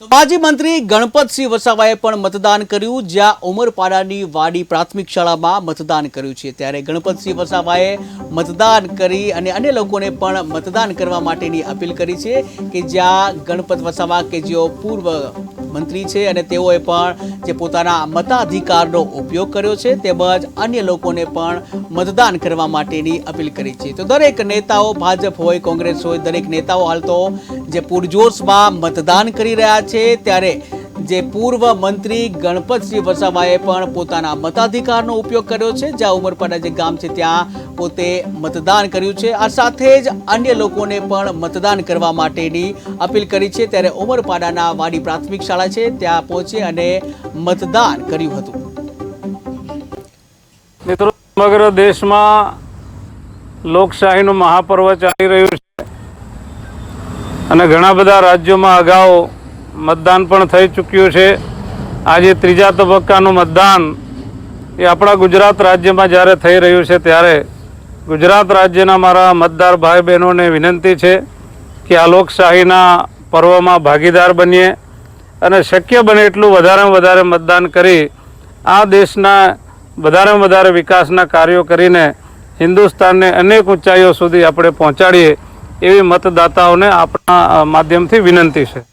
માજી મંત્રી ગણપતસિંહ વસાવાએ પણ મતદાન કર્યું, જ્યાં ઉમરપાડાની વાડી પ્રાથમિક શાળામાં મતદાન કર્યું છે. ત્યારે ગણપતસિંહ વસાવાએ મતદાન કરી અને અન્ય લોકોને પણ મતદાન કરવા માટેની અપીલ કરી છે કે જ્યાં ગણપત વસાવા કે જેઓ પૂર્વ મંત્રી છે અને તેઓએ પણ જે પોતાના મતાધિકારનો ઉપયોગ કર્યો છે તેમજ અન્ય લોકોને પણ મતદાન કરવા માટેની અપીલ કરી છે. તો દરેક નેતાઓ, ભાજપ હોય, કોંગ્રેસ હોય, દરેક નેતાઓ હાલ તો જે પૂરજોશમાં મતદાન કરી રહ્યા છે, ત્યારે જે પૂર્વ મંત્રી ગણપતસિંહ વસાવાએ પણ પોતાના મતાધિકારનો ઉપયોગ કર્યો છે. જ્યાં ઉમરપાડા જે ગામ છે, ત્યાં પોતે મતદાન કર્યું છે. આ સાથે જ અન્ય લોકોને પણ મતદાન કરવા માટેની અપીલ કરી છે. ત્યારે ઉમરપાડાના વાડી પ્રાથમિક શાળા છે, ત્યાં પહોંચી અને મતદાન કર્યું હતું. મિત્રો, સમગ્ર દેશમાં લોકશાહીનું મહાપર્વ ચાલી રહ્યું છે. અને ઘણા બધા રાજ્યોમાં અગાઉ મતદાન પણ થઈ ચૂક્યું છે. આજે ત્રીજા તબક્કાનું મતદાન એ આપણા ગુજરાત રાજ્યમાં જ્યારે થઈ રહ્યું છે ત્યારે ગુજરાત રાજ્યના મારા મતદાર ભાઈ બહેનોને વિનંતી છે કે આ લોકશાહીના પર્વમાં ભાગીદાર બનીએ અને શક્ય બને એટલું વધારેમાં વધારે મતદાન કરી આ દેશના વધારેમાં વધારે વિકાસના કાર્યો કરીને હિન્દુસ્તાનને અનેક ઊંચાઈઓ સુધી આપણે પહોંચાડીએ એવી મતદાતાઓને આપણા માધ્યમથી વિનંતી છે.